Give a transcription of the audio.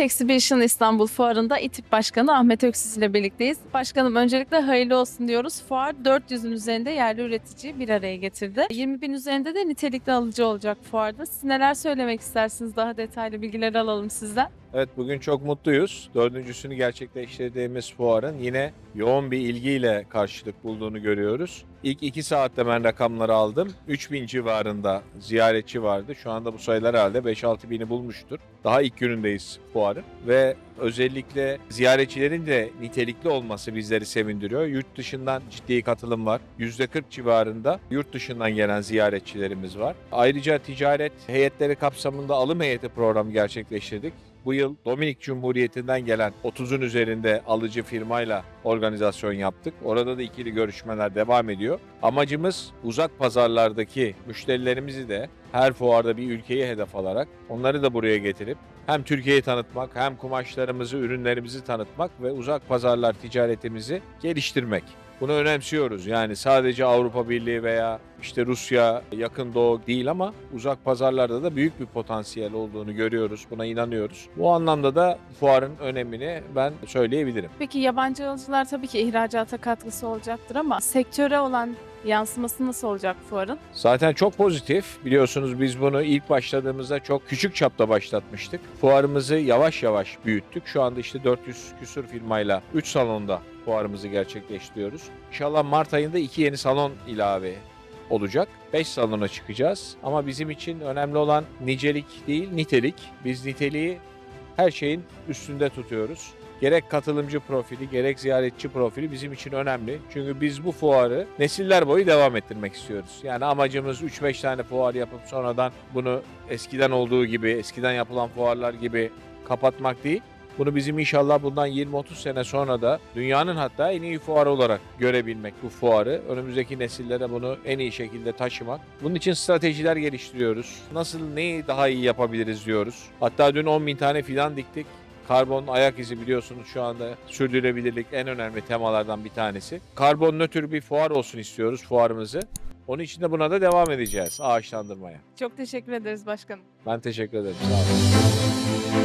İT Exhibition İstanbul Fuarı'nda İTİP Başkanı Ahmet Öksüz ile birlikteyiz. Başkanım öncelikle hayırlı olsun diyoruz. Fuar 400'ün üzerinde yerli üreticiyi bir araya getirdi. 20 bin üzerinde de nitelikli alıcı olacak fuarda. Siz neler söylemek istersiniz? Daha detaylı bilgiler alalım sizden. Evet bugün çok mutluyuz. Dördüncüsünü gerçekleştirdiğimiz fuarın yine yoğun bir ilgiyle karşılık bulduğunu görüyoruz. İlk iki saatte ben rakamları aldım. 3000 civarında ziyaretçi vardı. Şu anda bu sayılar herhalde 5-6 bini bulmuştur. Daha ilk günündeyiz fuarın. Ve özellikle ziyaretçilerin de nitelikli olması bizleri sevindiriyor. Yurt dışından ciddi katılım var. %40 civarında yurt dışından gelen ziyaretçilerimiz var. Ayrıca ticaret heyetleri kapsamında alım heyeti programı gerçekleştirdik. Bu yıl Dominik Cumhuriyeti'nden gelen 30'un üzerinde alıcı firmayla organizasyon yaptık. Orada da ikili görüşmeler devam ediyor. Amacımız uzak pazarlardaki müşterilerimizi de her fuarda bir ülkeyi hedef alarak onları da buraya getirip hem Türkiye'yi tanıtmak hem kumaşlarımızı, ürünlerimizi tanıtmak ve uzak pazarlar ticaretimizi geliştirmek. Bunu önemsiyoruz. Yani sadece Avrupa Birliği veya işte Rusya, yakın doğu değil ama uzak pazarlarda da büyük bir potansiyel olduğunu görüyoruz. Buna inanıyoruz. Bu anlamda da fuarın önemini ben söyleyebilirim. Peki yabancı alıcılar tabii ki ihracata katkısı olacaktır ama sektöre olan yansıması nasıl olacak fuarın? Zaten çok pozitif. Biliyorsunuz biz bunu ilk başladığımızda çok küçük çapta başlatmıştık. Fuarımızı yavaş yavaş büyüttük. Şu anda işte 400 küsur firmayla 3 salonda fuarımızı gerçekleştiriyoruz. İnşallah Mart ayında 2 yeni salon ilave olacak. 5 salona çıkacağız. Ama bizim için önemli olan nicelik değil, nitelik. Biz niteliği her şeyin üstünde tutuyoruz. Gerek katılımcı profili, gerek ziyaretçi profili bizim için önemli. Çünkü biz bu fuarı nesiller boyu devam ettirmek istiyoruz. Yani amacımız 3-5 tane fuar yapıp sonradan bunu eskiden olduğu gibi, eskiden yapılan fuarlar gibi kapatmak değil. Bunu bizim inşallah bundan 20-30 sene sonra da dünyanın hatta en iyi fuarı olarak görebilmek bu fuarı. Önümüzdeki nesillere bunu en iyi şekilde taşımak. Bunun için stratejiler geliştiriyoruz. Nasıl neyi daha iyi yapabiliriz diyoruz. Hatta dün 10 bin tane fidan diktik. Karbon ayak izi biliyorsunuz şu anda sürdürülebilirlik en önemli temalardan bir tanesi. Karbon nötr bir fuar olsun istiyoruz fuarımızı. Onun için de buna da devam edeceğiz ağaçlandırmaya. Çok teşekkür ederiz başkanım. Ben teşekkür ederim. Sağ olun.